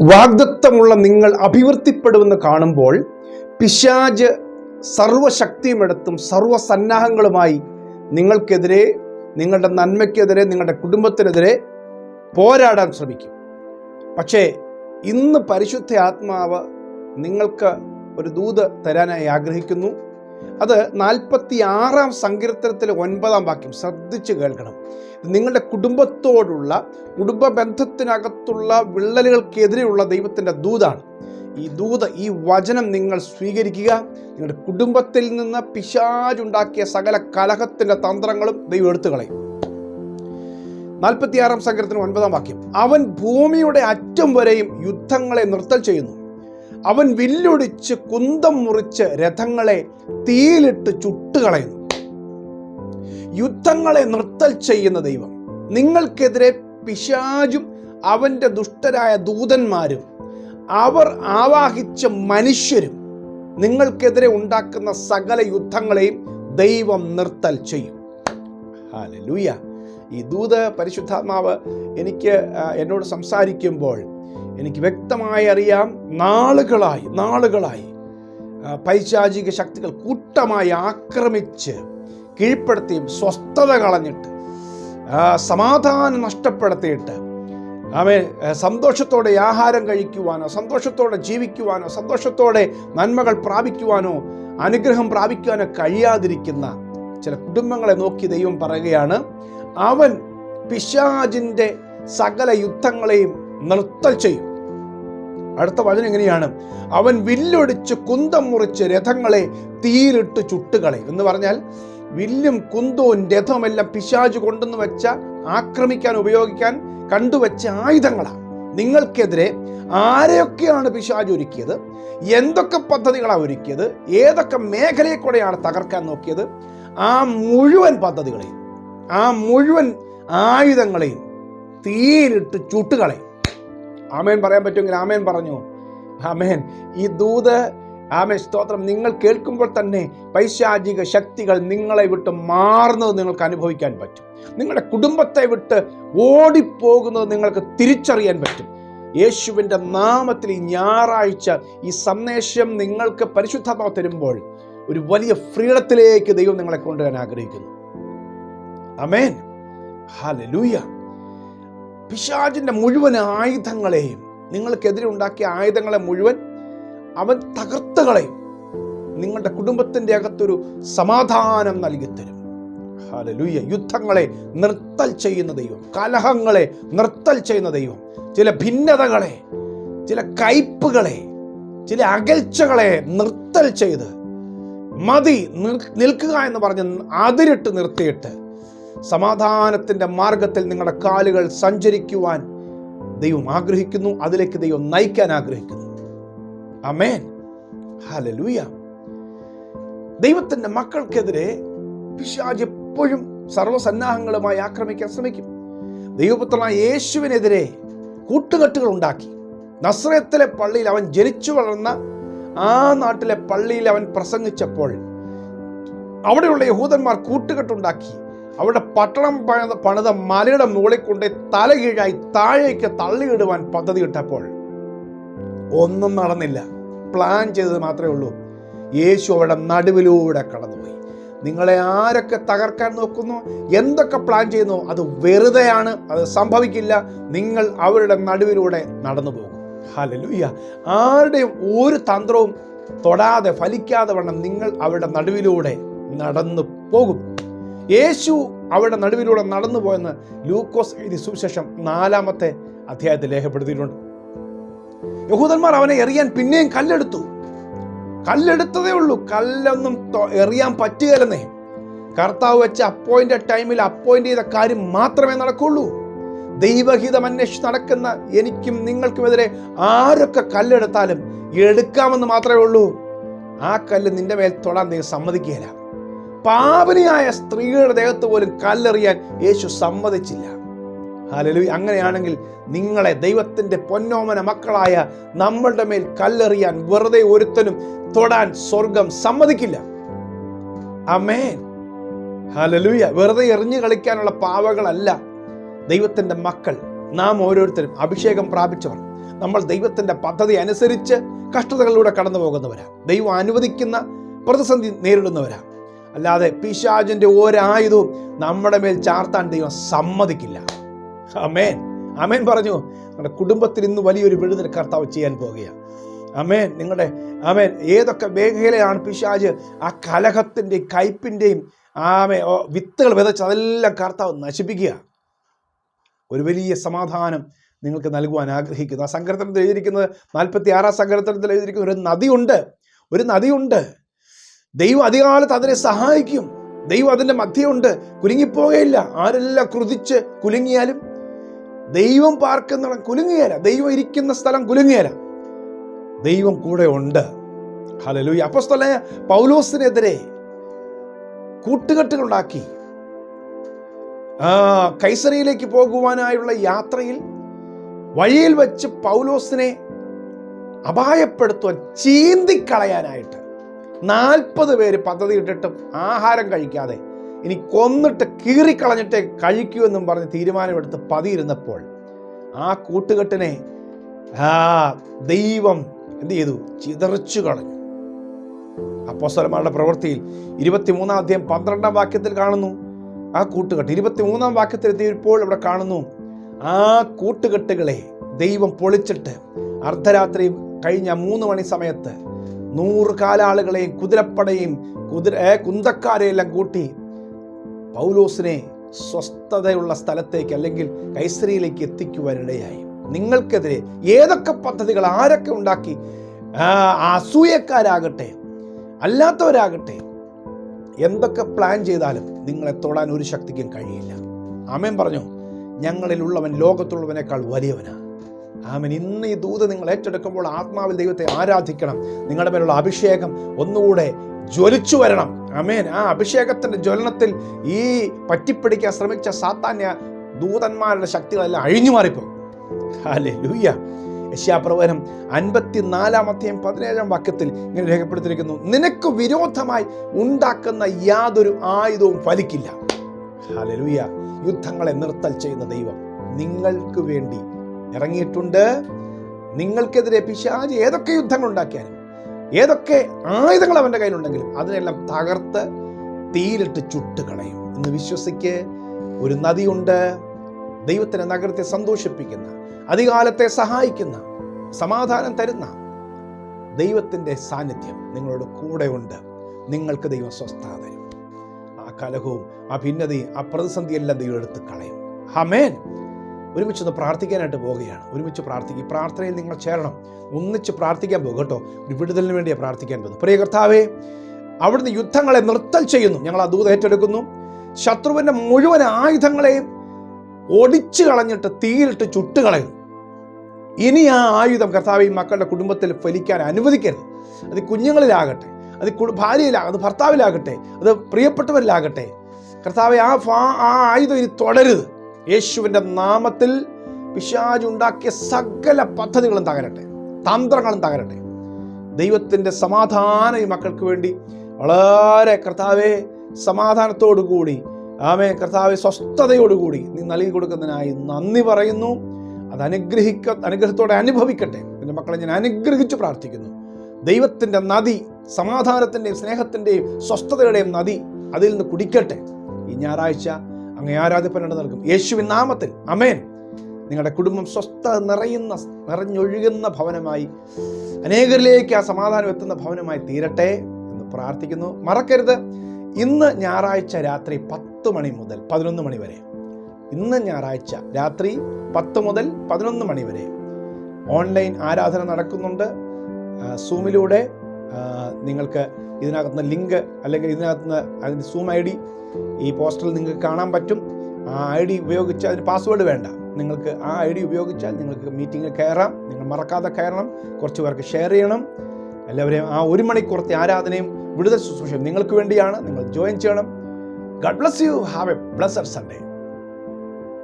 വാഗ്ദത്തമുള്ള നിങ്ങൾ അഭിവൃദ്ധിപ്പെടുമെന്ന് കാണുമ്പോൾ പിശാജ് സർവശക്തിയുമെടുത്തും സർവസന്നാഹങ്ങളുമായി നിങ്ങൾക്കെതിരെ നിങ്ങളുടെ നന്മയ്ക്കെതിരെ നിങ്ങളുടെ കുടുംബത്തിനെതിരെ പോരാടാൻ ശ്രമിക്കും. പക്ഷേ ഇന്ന് പരിശുദ്ധ ആത്മാവ് നിങ്ങൾക്ക് ഒരു ദൂത് തരാനായി ആഗ്രഹിക്കുന്നു. അത് നാൽപ്പത്തി ആറാം സങ്കീർത്തനത്തിലെ ഒൻപതാം വാക്യം. ശ്രദ്ധിച്ച് കേൾക്കണം. നിങ്ങളുടെ കുടുംബത്തോടുള്ള കുടുംബ ബന്ധത്തിനകത്തുള്ള വിള്ളലുകൾക്കെതിരെയുള്ള ദൈവത്തിന്റെ ദൂതാണ്. ഈ ദൂത ഈ വചനം നിങ്ങൾ സ്വീകരിക്കുക. നിങ്ങളുടെ കുടുംബത്തിൽ നിന്ന് പിശാജുണ്ടാക്കിയ സകല കലഹത്തിന്റെ തന്ത്രങ്ങളും ദൈവം എടുത്തു കളയും. നാൽപ്പത്തിയാറാം സങ്കീർത്തനം ഒൻപതാം വാക്യം. അവൻ ഭൂമിയുടെ അറ്റം വരെയും യുദ്ധങ്ങളെ നിർത്തൽ ചെയ്യുന്നു. അവൻ വില്ലൊടിച്ച് കുന്തം മുറിച്ച് രഥങ്ങളെ തീയിലിട്ട് ചുട്ടുകളയുന്നു. യുദ്ധങ്ങളെ നൃത്തൽ ചെയ്യുന്ന ദൈവം. നിങ്ങൾക്കെതിരെ പിശാജും അവന്റെ ദുഷ്ടരായ ദൂതന്മാരും അവർ ആവാഹിച്ച മനുഷ്യരും നിങ്ങൾക്കെതിരെ ഉണ്ടാക്കുന്ന സകല യുദ്ധങ്ങളെയും ദൈവം നിർത്തൽ ചെയ്യും. ഹാലലൂയ ഈ ദൂത് പരിശുദ്ധാത്മാവ് എനിക്ക് എന്നോട് സംസാരിക്കുമ്പോൾ എനിക്ക് വ്യക്തമായി അറിയാം. നാളുകളായി നാളുകളായി പൈശാചിക ശക്തികൾ കൂട്ടമായി ആക്രമിച്ച് കീഴ്പ്പെടുത്തിയും സ്വസ്ഥത കളഞ്ഞിട്ട് സമാധാനം നഷ്ടപ്പെടുത്തിയിട്ട് അവൻ സന്തോഷത്തോടെ ആഹാരം കഴിക്കുവാനോ സന്തോഷത്തോടെ ജീവിക്കുവാനോ സന്തോഷത്തോടെ നന്മകൾ പ്രാപിക്കുവാനോ അനുഗ്രഹം പ്രാപിക്കുവാനോ കഴിയാതിരിക്കുന്ന ചില കുടുംബങ്ങളെ നോക്കി ദൈവം പറയുകയാണ് അവൻ പിശാജിന്റെ സകല യുദ്ധങ്ങളെയും നിർത്തൽ ചെയ്യും. അടുത്ത വചനം എങ്ങനെയാണ്? അവൻ വില്ലൊടിച്ച് കുന്തം മുറിച്ച് രഥങ്ങളെ തീരിട്ട് ചുട്ടുകളെ എന്ന് പറഞ്ഞാൽ വില്ലും കുന്തവും രഥമെല്ലാം പിശാജ് കൊണ്ടെന്ന് വെച്ച ആക്രമിക്കാൻ ഉപയോഗിക്കാൻ കണ്ടുവച്ച ആയുധങ്ങളാണ്. നിങ്ങൾക്കെതിരെ ആരെയൊക്കെയാണ് പിശാജ് ഒരുക്കിയത്? എന്തൊക്കെ പദ്ധതികളാണ് ഒരുക്കിയത്? ഏതൊക്കെ മേഖലയെ കൂടെയാണ് തകർക്കാൻ നോക്കിയത്? ആ മുഴുവൻ പദ്ധതികളെയും ആ മുഴുവൻ ആയുധങ്ങളെയും തീയിലിട്ട് ചുട്ടുകളയും. ആമേൻ പറയാൻ പറ്റുമെങ്കിൽ ആമേൻ പറഞ്ഞു. ആമേൻ. ഈ ദൂത് ആമേൻ സ്തോത്രം നിങ്ങൾ കേൾക്കുമ്പോൾ തന്നെ പൈശാചിക ശക്തികൾ നിങ്ങളെ വിട്ട് മാറുന്നത് നിങ്ങൾക്ക് അനുഭവിക്കാൻ പറ്റും. നിങ്ങളുടെ കുടുംബത്തെ വിട്ട് ഓടിപ്പോകുന്നത് നിങ്ങൾക്ക് തിരിച്ചറിയാൻ പറ്റും. യേശുവിന്റെ നാമത്തിൽ ഈ ഞായറാഴ്ച ഈ സന്ദേശം നിങ്ങൾക്ക് പരിശുദ്ധമാ തരുമ്പോൾ ഒരു വലിയ ഫ്രീഡത്തിലേക്ക് ദൈവം നിങ്ങളെ കൊണ്ടുവരാൻ ആഗ്രഹിക്കുന്നു. അമേൻ ഹാലലൂയ പിശാചിന്റെ മുഴുവൻ ആയുധങ്ങളെയും നിങ്ങൾക്കെതിരെ ഉണ്ടാക്കിയ ആയുധങ്ങളെ മുഴുവൻ അവൻ തകർത്ത് കളയും നിങ്ങളുടെ കുടുംബത്തിന്റെ അകത്തൊരു സമാധാനം നൽകി തരും ഹാലലൂയ യുദ്ധങ്ങളെ നിർത്തൽ ചെയ്യുന്ന ദൈവം കലഹങ്ങളെ നിർത്തൽ ചെയ്യുന്ന ദൈവം ചില ഭിന്നതകളെ ചില കയ്പുകളെ ചില അകൽച്ചകളെ നിർത്തൽ ചെയ്ത് മതി നിൽക്കുക എന്ന് പറഞ്ഞ് അതിരിട്ട് നിർത്തിയിട്ട് സമാധാനത്തിന്റെ മാർഗത്തിൽ നിങ്ങളുടെ കാലുകൾ സഞ്ചരിക്കുവാൻ ദൈവം ആഗ്രഹിക്കുന്നു അതിലേക്ക് ദൈവം നയിക്കാൻ ആഗ്രഹിക്കുന്നു. അമേൻ ഹലലൂയ ദൈവത്തിന്റെ മക്കൾക്കെതിരെ പിശാജ് എപ്പോഴും സർവസന്നാഹങ്ങളുമായി ആക്രമിക്കാൻ ശ്രമിക്കും. ദൈവപുത്രനായ യേശുവിനെതിരെ കൂട്ടുകെട്ടുകൾ ഉണ്ടാക്കി. നസ്രയത്തിലെ പള്ളിയിൽ അവൻ ജനിച്ചു വളർന്ന ആ നാട്ടിലെ പള്ളിയിൽ അവൻ പ്രസംഗിച്ചപ്പോൾ അവിടെയുള്ള യഹൂദന്മാർ കൂട്ടുകെട്ടുണ്ടാക്കി. അവിടെ പട്ടണം പണിത പണിത മലയുടെ മുകളിൽ കൊണ്ട് തല കീഴായി താഴേക്ക് തള്ളിയിടുവാൻ പദ്ധതി ഇട്ടപ്പോൾ ഒന്നും നടന്നില്ല. പ്ലാൻ ചെയ്തത് മാത്രമേ ഉള്ളൂ. യേശു അവരുടെ നടുവിലൂടെ കടന്നുപോയി. നിങ്ങളെ ആരൊക്കെ തകർക്കാൻ നോക്കുന്നു? എന്തൊക്കെ പ്ലാൻ ചെയ്യുന്നു? അത് വെറുതെയാണ്. അത് സംഭവിക്കില്ല. നിങ്ങൾ അവരുടെ നടുവിലൂടെ നടന്നു പോകും. ഹലലുയ്യ ആരുടെയും ഒരു തന്ത്രവും തൊടാതെ ഫലിക്കാതെ വണ്ണം നിങ്ങൾ അവരുടെ നടുവിലൂടെ നടന്നു പോകും. യേശു അവരുടെ നടുവിലൂടെ നടന്നു പോയെന്ന് ലൂക്കോസ് എഴുതി സുവിശേഷം നാലാമത്തെ അധ്യായത്തിൽ രേഖപ്പെടുത്തിയിട്ടുണ്ട്. യഹൂദന്മാർ അവനെ എറിയാൻ പിന്നെയും കല്ലെടുത്തു. കല്ലെടുത്തതേ ഉള്ളൂ. കല്ലൊന്നും എറിയാൻ പറ്റുകയല്ലെന്നേ. കർത്താവ് വെച്ച അപ്പോയിന്റഡ് ടൈമിൽ അപ്പോയിന്റ് ചെയ്ത കാര്യം മാത്രമേ നടക്കുള്ളൂ. ദൈവഹിതം അന്വേഷിച്ച് നടക്കുന്ന എനിക്കും നിങ്ങൾക്കുമെതിരെ ആരൊക്കെ കല്ലെടുത്താലും എടുക്കാമെന്ന് മാത്രമേ ഉള്ളൂ. ആ കല്ല് നിന്റെ മേൽ തൊടാൻ നീ സമ്മതിക്കുകയില്ല. പാവനിയായ സ്ത്രീകളുടെ ദേഹത്ത് പോലും കല്ലെറിയാൻ യേശു സമ്മതിച്ചില്ല. ഹലലു അങ്ങനെയാണെങ്കിൽ നിങ്ങളെ ദൈവത്തിന്റെ പൊന്നോമന മക്കളായ നമ്മളുടെ മേൽ കല്ലെറിയാൻ വെറുതെ ഒരുത്തനും തൊടാൻ സ്വർഗം സമ്മതിക്കില്ല. അമേൻ ഹലലുയ വെറുതെ എറിഞ്ഞു കളിക്കാനുള്ള പാവകളല്ല ദൈവത്തിന്റെ മക്കൾ. നാം ഓരോരുത്തരും അഭിഷേകം പ്രാപിച്ചവർ. നമ്മൾ ദൈവത്തിന്റെ പദ്ധതി അനുസരിച്ച് കഷ്ടതകളിലൂടെ കടന്നു പോകുന്നവരാ ദൈവം അനുവദിക്കുന്ന പ്രതിസന്ധി നേരിടുന്നവരാ. അല്ലാതെ പിശാജിന്റെ ഒരായുധവും നമ്മുടെ മേൽ ചാർത്താൻ ദൈവം സമ്മതിക്കില്ല. അമേൻ അമേൻ പറഞ്ഞു. നമ്മുടെ കുടുംബത്തിൽ ഇന്ന് വലിയൊരു വിടുതൽ കർത്താവ് ചെയ്യാൻ പോകുകയാണ്. അമേൻ നിങ്ങളുടെ അമേൻ ഏതൊക്കെ മേഖലയാണ് പിശാജ് ആ കലഹത്തിന്റെയും കയ്പിന്റെയും ആമേ വിത്തുകൾ വിതച്ച് അതെല്ലാം കർത്താവ് നശിപ്പിക്കുക. ഒരു വലിയ സമാധാനം നിങ്ങൾക്ക് നൽകുവാൻ ആഗ്രഹിക്കുന്നു. ആ സങ്കീർത്തനത്തിൽ എഴുതിയിരിക്കുന്നത് നാൽപ്പത്തി ആറാം സങ്കീർത്തനത്തിൽ എഴുതിയിരിക്കുന്ന ഒരു നദിയുണ്ട്. ഒരു നദിയുണ്ട്. ദൈവം അധികാലത്ത് അതിനെ സഹായിക്കും. ദൈവം അതിന്റെ മധ്യമുണ്ട് കുലുങ്ങിപ്പോകയില്ല. ആരെല്ലാം ക്രുതിച്ച് കുലുങ്ങിയാലും ദൈവം പാർക്കുന്ന കുലുങ്ങിയല. ദൈവം ഇരിക്കുന്ന സ്ഥലം കുലുങ്ങിയല. ദൈവം കൂടെ ഉണ്ട്. ഹലലു അപ്പസ്തല പൗലോസിനെതിരെ കൂട്ടുകെട്ടുകളുണ്ടാക്കി. ആ കൈസറിയിലേക്ക് പോകുവാനായുള്ള യാത്രയിൽ വഴിയിൽ വെച്ച് പൗലോസിനെ അപായപ്പെടുത്തുവാൻ ചീന്തിക്കളയാനായിട്ട് നാൽപ്പത് പേര് പദ്ധതി ഇട്ടിട്ടും ആഹാരം കഴിക്കാതെ ഇനി കൊന്നിട്ട് കീറിക്കളഞ്ഞിട്ടേ കഴിക്കൂ എന്നും പറഞ്ഞ് തീരുമാനമെടുത്ത് പതിയിരുന്നപ്പോൾ ആ കൂട്ടുകെട്ടിനെ ദൈവം എന്ത് ചെയ്തു? ചിതറിച്ചു കളഞ്ഞു. അപ്പോസ്തലന്മാരുടെ പ്രവൃത്തിയിൽ ഇരുപത്തിമൂന്നാം അധ്യായം പന്ത്രണ്ടാം വാക്യത്തിൽ കാണുന്നു. ആ കൂട്ടുകെട്ട് ഇരുപത്തിമൂന്നാം വാക്യത്തിൽ എത്തിയപ്പോൾ ഇവിടെ കാണുന്നു? ആ കൂട്ടുകെട്ടുകളെ ദൈവം പൊളിച്ചിട്ട് അർദ്ധരാത്രി കഴിഞ്ഞ മൂന്ന് മണി സമയത്ത് നൂറ് കാലാളുകളെയും കുതിരപ്പടയും കുതിര കുന്തക്കാരെയെല്ലാം കൂട്ടി പൗലോസിനെ സ്വസ്ഥതയുള്ള സ്ഥലത്തേക്ക് അല്ലെങ്കിൽ കൈസരിയിലേക്ക് എത്തിക്കുവാനിടയായി. നിങ്ങൾക്കെതിരെ ഏതൊക്കെ പദ്ധതികൾ ആരൊക്കെ ഉണ്ടാക്കി അസൂയക്കാരാകട്ടെ അല്ലാത്തവരാകട്ടെ എന്തൊക്കെ പ്ലാൻ ചെയ്താലും നിങ്ങളെ തൊടാൻ ഒരു ശക്തിക്കും കഴിയില്ല. ആമേൻ പറഞ്ഞു ഞങ്ങളിലുള്ളവൻ ലോകത്തുള്ളവനേക്കാൾ വലിയവനാ ആമൻ. ഇന്ന് ഈ ദൂത് നിങ്ങൾ ഏറ്റെടുക്കുമ്പോൾ ആത്മാവിൽ ദൈവത്തെ ആരാധിക്കണം. നിങ്ങളുടെ മേലുള്ള അഭിഷേകം ഒന്നുകൂടെ ജ്വലിച്ചു വരണം. ആമേൻ. ആ അഭിഷേകത്തിന്റെ ജ്വലനത്തിൽ ഈ പറ്റിപ്പിടിക്കാൻ ശ്രമിച്ച സാത്താന്യ ദൂതന്മാരുടെ ശക്തികളെല്ലാം അഴിഞ്ഞു മാറിപ്പോകും. ഹാലേ ലൂയ്യ യശ്യാപ്രവചനം അൻപത്തിനാലാമത്തെയും പതിനേഴാം വാക്യത്തിൽ ഇങ്ങനെ രേഖപ്പെടുത്തിയിരിക്കുന്നു. നിനക്ക് വിരോധമായി ഉണ്ടാക്കുന്ന യാതൊരു ആയുധവും ഫലിക്കില്ല. ഹാലലൂയ യുദ്ധങ്ങളെ നിർത്തൽ ചെയ്യുന്ന ദൈവം നിങ്ങൾക്ക് വേണ്ടി ഇറങ്ങിയിട്ടുണ്ട്. നിങ്ങൾക്കെതിരെ പിശാജ് ഏതൊക്കെ യുദ്ധങ്ങൾ ഉണ്ടാക്കിയാലും ഏതൊക്കെ ആയുധങ്ങൾ അവന്റെ കയ്യിലുണ്ടെങ്കിലും അതിനെല്ലാം തകർത്ത് തീയിലിട്ട് ചുട്ടുകളയും. എന്ന് വിശ്വസിക്ക് ഒരു നദിയുണ്ട്. ദൈവത്തിന് നഗരത്തെ സന്തോഷിപ്പിക്കുന്ന അധികാലത്തെ സഹായിക്കുന്ന സമാധാനം തരുന്ന ദൈവത്തിന്റെ സാന്നിധ്യം നിങ്ങളുടെ കൂടെ ഉണ്ട് നിങ്ങൾക്ക് ദൈവം സ്വസ്ഥത തരും. ആ കലഹവും ആ ഭിന്നതയും ആ പ്രതിസന്ധിയെല്ലാം ദൈവം എടുത്ത് കളയും. ഹമേൻ ഒരുമിച്ചൊന്ന് പ്രാർത്ഥിക്കാനായിട്ട് പോവുകയാണ്. ഒരുമിച്ച് പ്രാർത്ഥിക്കും. പ്രാർത്ഥനയിൽ നിങ്ങൾ ചേരണം. ഒന്നിച്ച് പ്രാർത്ഥിക്കാൻ പോകും കേട്ടോ. ഒരു വിടുതലിന് വേണ്ടിയാണ് പ്രാർത്ഥിക്കാൻ പോകുന്നത്. പ്രിയ കർത്താവേ അവിടുന്ന് യുദ്ധങ്ങളെ നിർത്തൽ ചെയ്യുന്നു. ഞങ്ങൾ ആ ദൂത് ഏറ്റെടുക്കുന്നു. ശത്രുവിന്റെ മുഴുവൻ ആയുധങ്ങളെയും ഒടിച്ചു കളഞ്ഞിട്ട് തീയിലിട്ട് ചുട്ടുകളയും ഇനി ആ ആയുധം കർത്താവ് ഈ മക്കളുടെ കുടുംബത്തിൽ ഫലിക്കാൻ അനുവദിക്കരുത്. അത് കുഞ്ഞുങ്ങളിലാകട്ടെ അത് ഭാര്യയിലാകട്ടെ അത് ഭർത്താവിലാകട്ടെ അത് പ്രിയപ്പെട്ടവരിലാകട്ടെ. കർത്താവെ ആ ആ ആയുധം ഇനി തുടരുത്. യേശുവിന്റെ നാമത്തിൽ പിശാജ് ഉണ്ടാക്കിയ സകല പദ്ധതികളും തകരട്ടെ തന്ത്രങ്ങളും തകരട്ടെ. ദൈവത്തിന്റെ സമാധാനം ഈ മക്കൾക്ക് വേണ്ടി. വളരെ കർത്താവെ സമാധാനത്തോടു കൂടി. ആമേ കർത്താവെ സ്വസ്ഥതയോടുകൂടി നീ നൽകി കൊടുക്കുന്നതിനായി നന്ദി പറയുന്നു. അത് അനുഗ്രഹിക്ക അനുഗ്രഹത്തോടെ അനുഭവിക്കട്ടെ. എന്റെ മക്കളെ ഞാൻ അനുഗ്രഹിച്ചു പ്രാർത്ഥിക്കുന്നു. ദൈവത്തിന്റെ നദി സമാധാനത്തിന്റെയും സ്നേഹത്തിന്റെയും സ്വസ്ഥതയുടെയും നദി അതിൽ നിന്ന് കുടിക്കട്ടെ. ഈ ഞായറാഴ്ച അങ്ങേ ആരാധിപ്പനാണ് നൽകും. യേശുവിൻ നാമത്തിൽ. അമേൻ നിങ്ങളുടെ കുടുംബം സ്വസ്ഥ നിറയുന്ന നിറഞ്ഞൊഴുകുന്ന ഭവനമായി അനേകരിലേക്ക് ആ സമാധാനം എത്തുന്ന ഭവനമായി തീരട്ടെ എന്ന് പ്രാർത്ഥിക്കുന്നു. മറക്കരുത്. ഇന്ന് ഞായറാഴ്ച രാത്രി പത്ത് മണി മുതൽ പതിനൊന്ന് മണി വരെ. ഇന്ന് ഞായറാഴ്ച രാത്രി പത്ത് മുതൽ പതിനൊന്ന് മണി വരെ. ഓൺലൈൻ ആരാധന നടക്കുന്നുണ്ട്. സൂമിലൂടെ നിങ്ങൾക്ക് ഇതിനകത്തുനിന്ന് ലിങ്ക് അല്ലെങ്കിൽ ഇതിനകത്തുനിന്ന് അതിന്റെ സൂം ഐ ഡി ഈ പോസ്റ്ററിൽ നിങ്ങൾക്ക് കാണാൻ പറ്റും. ആ ഐ ഡി ഉപയോഗിച്ച് അതിന് പാസ്വേഡ് വേണ്ട. നിങ്ങൾക്ക് ആ ഐ ഡി ഉപയോഗിച്ചാൽ നിങ്ങൾക്ക് മീറ്റിങ്ങിൽ കയറാം. നിങ്ങൾ മറക്കാതെ കയറണം. കുറച്ച് പേർക്ക് ഷെയർ ചെയ്യണം. എല്ലാവരെയും ആ ഒരു മണിക്കൂറത്തെ ആരാധനയും വിടുതൽ ശുശ്രൂഷയും നിങ്ങൾക്ക് വേണ്ടിയാണ്. നിങ്ങൾ ജോയിൻ ചെയ്യണം. God bless you. Have a blessed Sunday.